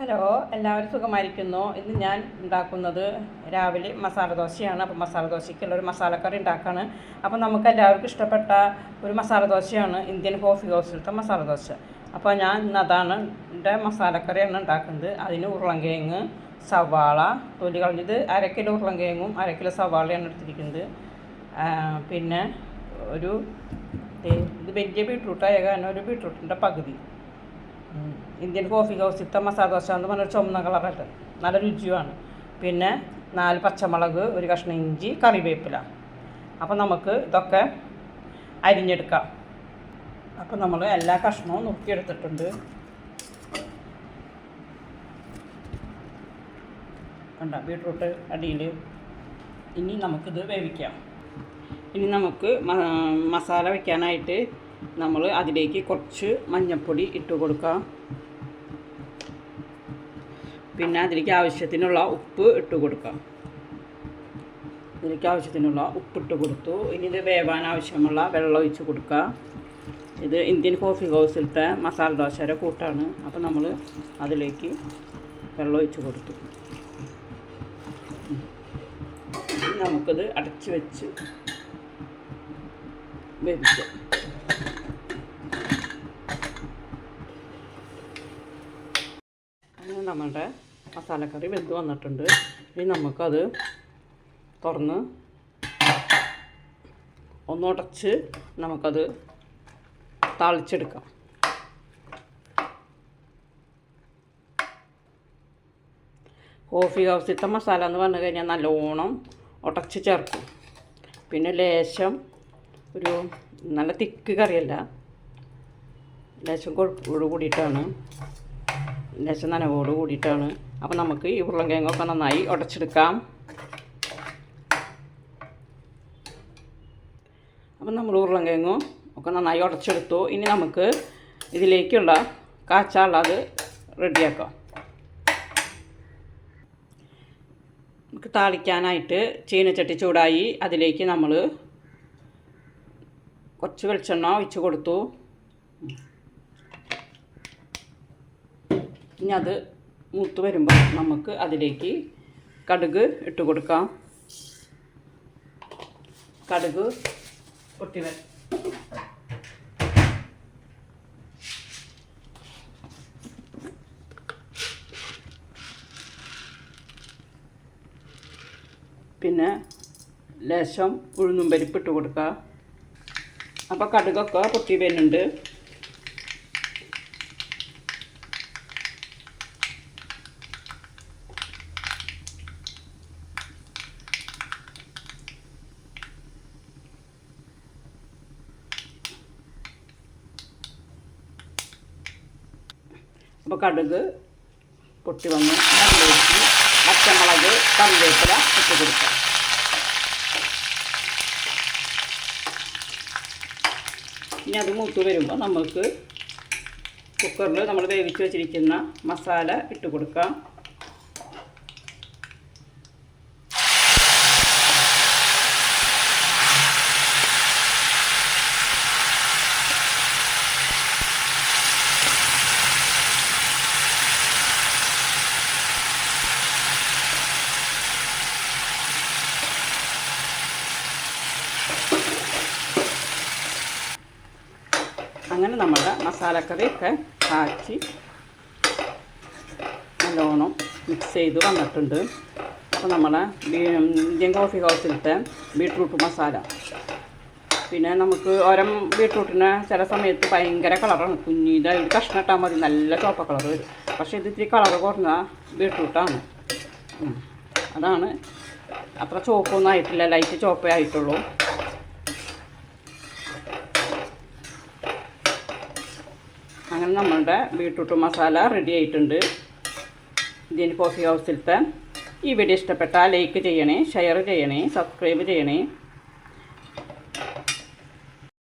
Hello എല്ലാവരും സുഖമായിരിക്കുന്നു? ഇന്ന് ഞാൻ ഉണ്ടാക്കുന്നത് രാവിലെ മസാല ദോശയാണ്. അപ്പോൾ മസാല ദോശയ്ക്കുള്ള ഒരു മസാലക്കറി ഉണ്ടാക്കുകയാണ് അപ്പോൾ നമുക്ക് എല്ലാവർക്കും ഇഷ്ടപ്പെട്ട ഒരു മസാല ദോശയാണ് ഇന്ത്യൻ കോഫി ഹൗസിലത്തെ മസാല ദോശ. അപ്പോൾ ഞാൻ ഇന്ന് അതാണ് എന്റെ മസാലക്കറിയാണ് ഉണ്ടാക്കുന്നത്. അതിന് ഉരുളൻകിഴങ്ങ് സവാള തൊലി കളഞ്ഞത് അര കിലോ ഉരുളൻകിഴങ്ങും അര കിലോ സവാളയാണ് എടുത്തിരിക്കുന്നത്. പിന്നെ ഒരു ഇത് വലിയ ബീട്രൂട്ടായ കാരണം ഒരു ബീട്രൂട്ടിന്റെ പകുതി. ഇന്ത്യൻ കോഫി ഹൗസിലത്തെ മസാല ദോശ എന്ന് പറഞ്ഞൊരു ചുമന്ന കളറായിട്ട് നല്ല രുചിയുമാണ്. പിന്നെ നാല് പച്ചമുളക് ഒരു കഷ്ണം ഇഞ്ചി കറിവേപ്പില. അപ്പോൾ നമുക്ക് ഇതൊക്കെ അരിഞ്ഞെടുക്കാം. അപ്പോൾ നമ്മൾ എല്ലാ കഷ്ണവും നുറുക്കിയെടുത്തിട്ടുണ്ട്. കണ്ട ബീട്രൂട്ട് അടിയിൽ ഇനി നമുക്കിത് വേവിക്കാം. ഇനി നമുക്ക് മസാല വയ്ക്കാനായിട്ട് നമ്മൾ അതിലേക്ക് കുറച്ച് മഞ്ഞൾപ്പൊടി ഇട്ട് കൊടുക്കാം. പിന്നെ അതിലേക്ക് ആവശ്യത്തിനുള്ള ഉപ്പ് ഇട്ട് കൊടുക്കാം. ഇതിലേക്ക് ആവശ്യത്തിനുള്ള ഉപ്പ് ഇട്ട് കൊടുത്തു. ഇനി ഇത് വേവാൻ ആവശ്യമുള്ള വെള്ളം ഒഴിച്ച് കൊടുക്കുക ഇത് ഇന്ത്യൻ കോഫി ഹൗസിലത്തെ മസാല ദോശയുടെ കൂട്ടാണ്. അപ്പോൾ നമ്മൾ അതിലേക്ക് വെള്ളം ഒഴിച്ച് കൊടുത്തു. നമുക്കിത് അടച്ച് വെച്ച് വേവിക്കാം അങ്ങനെ നമ്മുടെ മസാലക്കറി വെന്ത് വന്നിട്ടുണ്ട്. ഇനി നമുക്കത് തുറന്ന് ഒന്നുടച്ച് നമുക്കത് താളിച്ചെടുക്കാം. കോഫി ഹൗസിത്ത മസാല എന്ന് പറഞ്ഞു കഴിഞ്ഞാൽ നല്ലോണം ഉടച്ച് ചേർക്കും. പിന്നെ ലേശം ഒരു നല്ല തിക്ക് കറിയല്ല. ലേശം കൊഴുപ്പോട് കൂടിയിട്ടാണ് ലേശം നനവോട് കൂടിയിട്ടാണ്. അപ്പോൾ നമുക്ക് ഈ ഉരുളൻകിഴങ്ങൊക്കെ നന്നായി ഉടച്ചെടുക്കാം. അപ്പം നമ്മൾ ഉരുളൻകിഴങ്ങും ഒക്കെ നന്നായി ഉടച്ചെടുത്തു. ഇനി നമുക്ക് ഇതിലേക്കുള്ള കാച്ചാളത് റെഡിയാക്കാം. നമുക്ക് താളിക്കാനായിട്ട് ചീനച്ചട്ടി ചൂടായി അതിലേക്ക് നമ്മൾ കുറച്ച് വെളിച്ചെണ്ണ ഒഴിച്ച് കൊടുത്തു. ഇനി അത് മൂത്ത് വരുമ്പോൾ നമുക്ക് അതിലേക്ക് കടുക് ഇട്ട് കൊടുക്കാം. കടുക് പൊട്ടി വരും പിന്നെ ലേശം ഉഴുന്നും പരിപ്പ് ഇട്ട് കൊടുക്കുക അപ്പോൾ കടുകൊക്കെ പൊട്ടി വരുന്നുണ്ട്. അപ്പോൾ കടുക് പൊട്ടി വന്ന് നല്ലൊഴിച്ച് പച്ചമുളക് കറിവേപ്പില ഇട്ട് കൊടുക്കാം. ഇനി അത് മൂത്ത് വരുമ്പോൾ നമുക്ക് കുക്കറിൽ നമ്മൾ വേവിച്ച് വെച്ചിരിക്കുന്ന മസാല ഇട്ട് കൊടുക്കാം. അങ്ങനെ നമ്മുടെ മസാലക്കറിയൊക്കെ കാച്ചി നല്ലോണം മിക്സ് ചെയ്ത് വന്നിട്ടുണ്ട്. അപ്പോൾ നമ്മളെ ബീ- ഇന്ത്യൻ കോഫി ഹൗസിലത്തെ ബീട്രൂട്ട് മസാല പിന്നെ നമുക്ക് ഓരം ബീട്രൂട്ടിന് ചില സമയത്ത് ഭയങ്കര കളറാണ് കുഞ്ഞിത് ഒരു കഷ്ണം ഇട്ടാൽ മതി. നല്ല ചോപ്പ കളർ വരും. പക്ഷേ ഇത് ഇത്തിരി കളർ കുറഞ്ഞ ബീട്രൂട്ടാണ് അതാണ് അത്ര ചോപ്പൊന്നും ആയിട്ടില്ല. ലൈറ്റ് ചോപ്പേ ആയിട്ടുള്ളൂ. അങ്ങനെ നമ്മളുടെ ബീട്രൂട്ട് മസാല റെഡി ആയിട്ടുണ്ട്. ഇന്ത്യൻ കോഫി ഹൗസിലത്തെ ഈ വീഡിയോ ഇഷ്ടപ്പെട്ടാൽ ലൈക്ക് ചെയ്യണേ ഷെയർ ചെയ്യണേ സബ്സ്ക്രൈബ് ചെയ്യണേ.